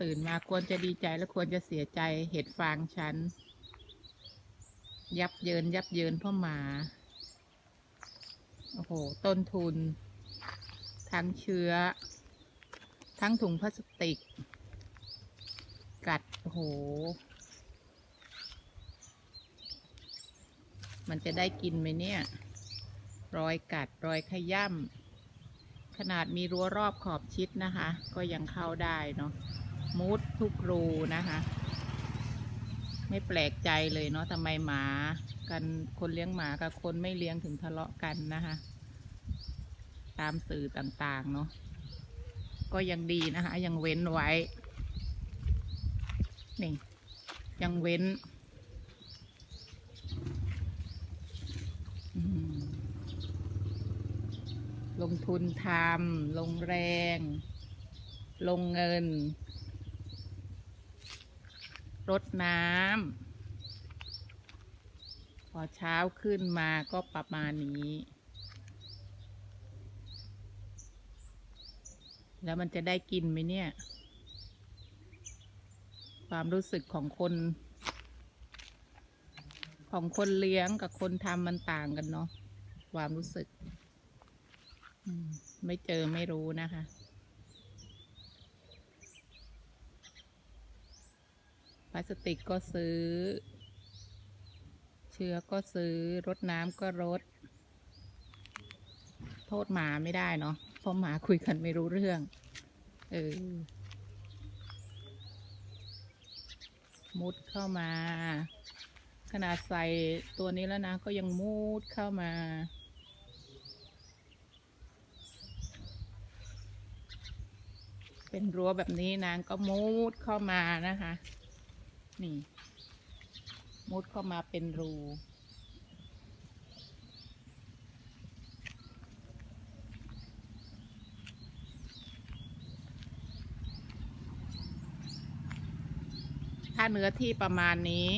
ตื่นมาควรจะดีใจและควรจะเสียใจเห็ดฟางฉัน ยับเยินยับเยินพ่อหมา โอ้โห ต้นทุน ทั้งเชื้อ ทั้งถุงพลาสติก กัด โอ้โห มันจะได้กินไหมเนี่ย รอยกัดรอยขย่ำขนาดมีรั้วรอบขอบชิดนะคะ ก็ยังเข้าได้เนาะ มุดทุกรูนะคะ ไม่แปลกใจเลยเนาะทำไมหมากันคนเลี้ยงหมากับคนไม่เลี้ยงถึงทะเลาะกันนะคะ ตามสื่อต่างๆเนาะก็ยังดีนะคะ ยังเว้นไว้ นี่ ยังเว้นลงทุนทำลงแรง ลงเงิน รดน้ำพอเช้าขึ้นมาก็ประมาณนี้ แล้วมันจะได้กินไหมเนี่ย ความรู้สึกของคน ของคนเลี้ยงกับคนทำมันต่างกันเนาะความรู้สึก ไม่เจอไม่รู้นะคะ ลาสติกก็ซื้อ เชื้อก็ซื้อรดน้ำก็รด โทษหมาไม่ได้เนาะเพราะหมาคุยกันไม่รู้เรื่อง เออ มุดเข้ามา ขนาดใส่ตัวนี้แล้วนะ ก็ยังมุดเข้ามาเป็นรั้วแบบนี้นางก็มุดเข้ามานะคะ นี่ มุดเข้ามาเป็นรู ถ้าเนื้อที่ประมาณนี้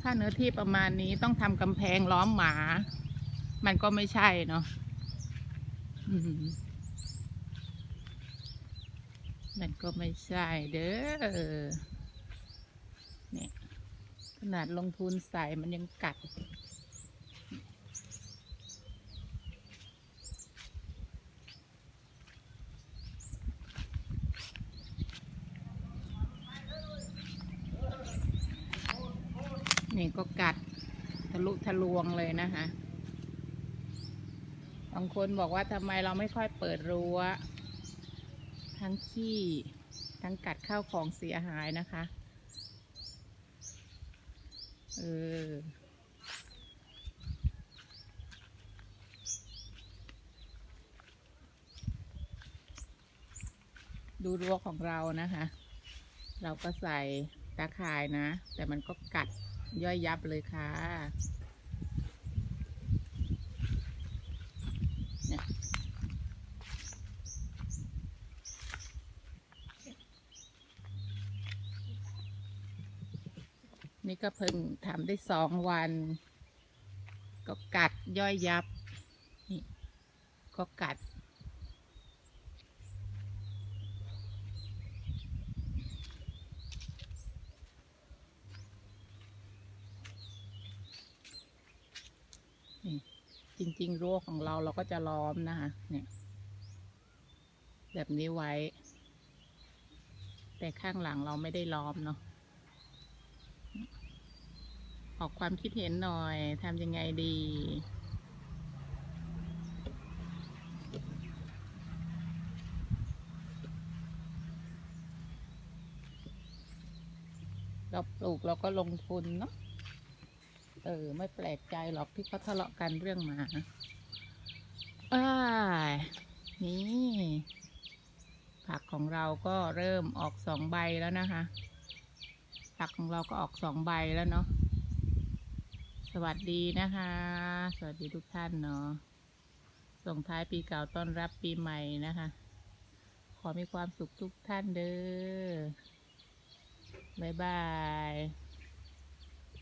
ถ้าเนื้อที่ประมาณนี้ต้องทำกำแพงล้อมหมา มันก็ไม่ใช่เนาะมันก็ไม่ใช่เด้อ ขนาดลงทุนใส่มันยังกัด นี่ก็กัดทะลุทะลวงเลยนะคะบางคนบอกว่าทำไมเราไม่ค่อยเปิดรั้ว ทั้งขี้ ทั้งกัดข้าวของเสียหายนะคะ เออดูรั้วของเรานะคะ เราก็ใส่ตาข่ายนะ แต่มันก็กัดย่อยยับเลยค่ะเนี่ย นี่ก็เพิ่งทำได้สองวัน ก็กัดย่อยยับ นี่ก็กัด จริงๆรั้วของเราเราก็จะล้อมนะคะเนี่ย แบบนี้ไว้ แต่ข้างหลังเราไม่ได้ล้อมเนาะ ออกความคิดเห็นหน่อยทำยังไงดี เราปลูกเราก็ลงทุนเนาะเออ ไม่แปลกใจหรอกที่เขาทะเลาะกันเรื่องหมาอ้านี่ ผักของเราก็เริ่มออกสองใบแล้วนะคะ ผักของเราก็ออกสองใบแล้วเนาะ สวัสดีนะคะ สวัสดีทุกท่านเนาะ ส่งท้ายปีเก่าต้อนรับปีใหม่นะคะ ขอมีความสุขทุกท่านเด้อ บ๊ายบาย